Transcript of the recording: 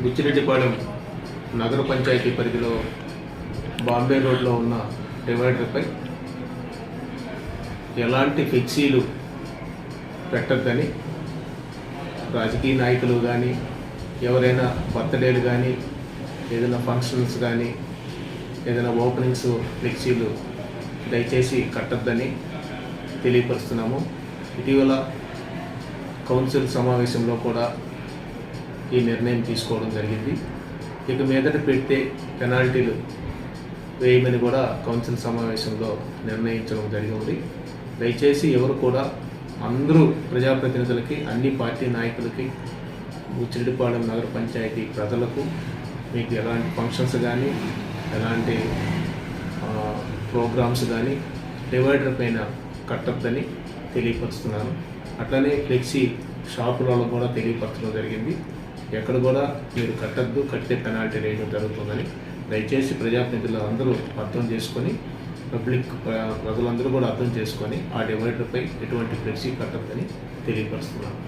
బుచ్చిరెడ్డిపాలెం నగర పంచాయతీ పరిధిలో బాంబే రోడ్లో ఉన్న డివైడర్పై ఎలాంటి ఫ్లెక్సీలు పెట్టద్దని రాజకీయ నాయకులు కానీ ఎవరైనా బర్త్డేలు కానీ ఏదైనా ఫంక్షన్స్ కానీ ఏదైనా ఓపెనింగ్స్ ఫ్లెక్సీలు దయచేసి కట్టద్దని తెలియపరుస్తున్నాము. ఇటీవల కౌన్సిల్ సమావేశంలో కూడా ఈ నిర్ణయం తీసుకోవడం జరిగింది. ఇక మీదట పెడితే పెనాల్టీలు వేయమని కూడా కౌన్సిల్ సమావేశంలో నిర్ణయించడం జరిగింది. దయచేసి ఎవరు కూడా అందరూ ప్రజాప్రతినిధులకి అన్ని పార్టీ నాయకులకి ఉచ్చిరెడ్డిపాలెం నగర పంచాయతీ ప్రజలకు మీకు ఎలాంటి ఫంక్షన్స్ కానీ ఎలాంటి ప్రోగ్రామ్స్ కానీ డివైడర్ పైన కట్టద్దని తెలియపరుస్తున్నాను. అట్లనే ఫ్లెక్సీ షాపులలో కూడా తెలియపరచడం జరిగింది. ఎక్కడ కూడా మీరు కట్టద్దు కట్టే పెనాల్టీ వేయడం జరుగుతుందని దయచేసి ప్రజాప్రతినిధులు అందరూ అర్థం చేసుకొని పబ్లిక్ ప్రజలందరూ కూడా అర్థం చేసుకొని ఆ డివైడర్పై ఎటువంటి ఫ్లెక్సీ కట్టద్దని తెలియపరుస్తున్నాను.